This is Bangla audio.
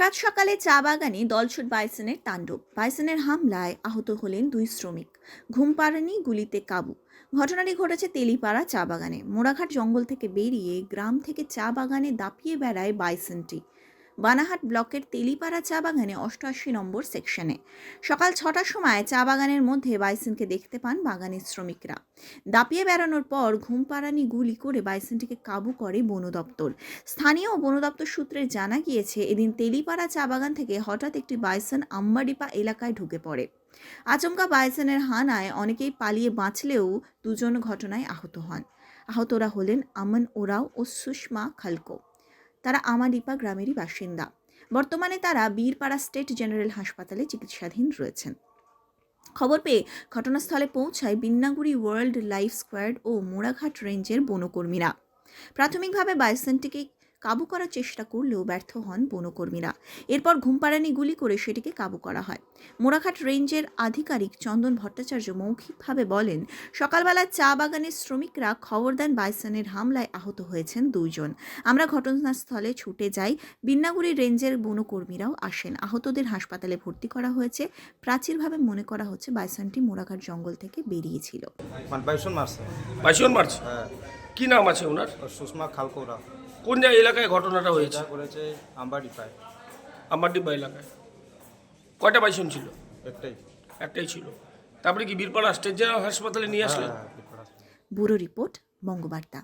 সাত সকালে চা বাগানে দলছুট বাইসনের তাণ্ডব। বাইসনের হামলায় আহত হলেন দুই শ্রমিক। ঘুম পাড়ানি গুলিতে কাবু। ঘটনাটি ঘটেছে তেলিপাড়া চা বাগানে। মোড়াঘাট জঙ্গল থেকে বেরিয়ে গ্রাম থেকে চা বাগানে দাপিয়ে বেড়ায় বাইসনটি। বানাহাট ব্লকের তেলিপাড়া চা বাগানে অষ্টআশি নম্বর সেকশনে। সকাল ছটার সময় চা বাগানের মধ্যে বাইসনকে দেখতে পান বাগানের শ্রমিকরা। দাপিয়ে বেড়ানোর পর ঘুম পাড়ানি গুলি করে বাইসনটিকে কাবু করে বন দপ্তর। স্থানীয় বন দপ্তর সূত্রে জানা গিয়েছে, এদিন তেলিপাড়া চা বাগান থেকে হঠাৎ একটি বাইসন আম্বাডিপা এলাকায় ঢুকে পড়ে। আচমকা বাইসনের হানায় অনেকেই পালিয়ে বাঁচলেও দুজন ঘটনায় আহত হন। আহতরা হলেন আমন ওরাও ও সুষমা খালকো। তারা আমাডিপা গ্রামেরই বাসিন্দা। বর্তমানে তারা বীরপাড়া স্টেট জেনারেল হাসপাতালে চিকিৎসাধীন রয়েছেন। খবর পেয়ে ঘটনাস্থলে পৌঁছায় বিন্নাগুড়ি ওয়ার্ল্ড লাইফ স্কোয়াড ও মোড়াঘাট রেঞ্জের বনকর্মীরা। প্রাথমিকভাবে বাইসনটিকে কাবু করার চেষ্টা করলেও ব্যর্থ হন বনকর্মীরা। এরপর ঘুমপাড়ানি গুলি করে সেটিকে কাবু করা হয়। মোড়াঘাট রেঞ্জের আধিকারিক চন্দন ভট্টাচার্য মৌখিকভাবে বলেন সকালবেলা চা বাগানের শ্রমিকরা খবর দেন বাইসনের হামলায় আহত হয়েছেন দুইজন। আমরা ঘটনাস্থলে ছুটে যাই। বিন্নাগুড়ি রেঞ্জের বনকর্মীরাও আসেন। আহতদের হাসপাতালে ভর্তি করা হয়েছে। প্রাচীরভাবে মনে করা হচ্ছে বাইসনটি মোড়াঘাট জঙ্গল থেকে বেরিয়েছিল। মানে মারছে? হ্যাঁ। কি নাম আছে ওনার? সুষমা খালকৌরা। কোন জায়গা এলাকায় ঘটনাটা হয়েছে? যা করেছে আম্বাডি পায় আমার ডিব্বা এলাকায়। কয়টা বাইশন ছিল? একটাই। একটাই ছিল। তারপরে কি বীরপাড়া স্টেট জেনারেল হাসপাতালে নিয়ে আসলেন হ্যাঁ বিপদ আছে। Bureau report Bangabarta.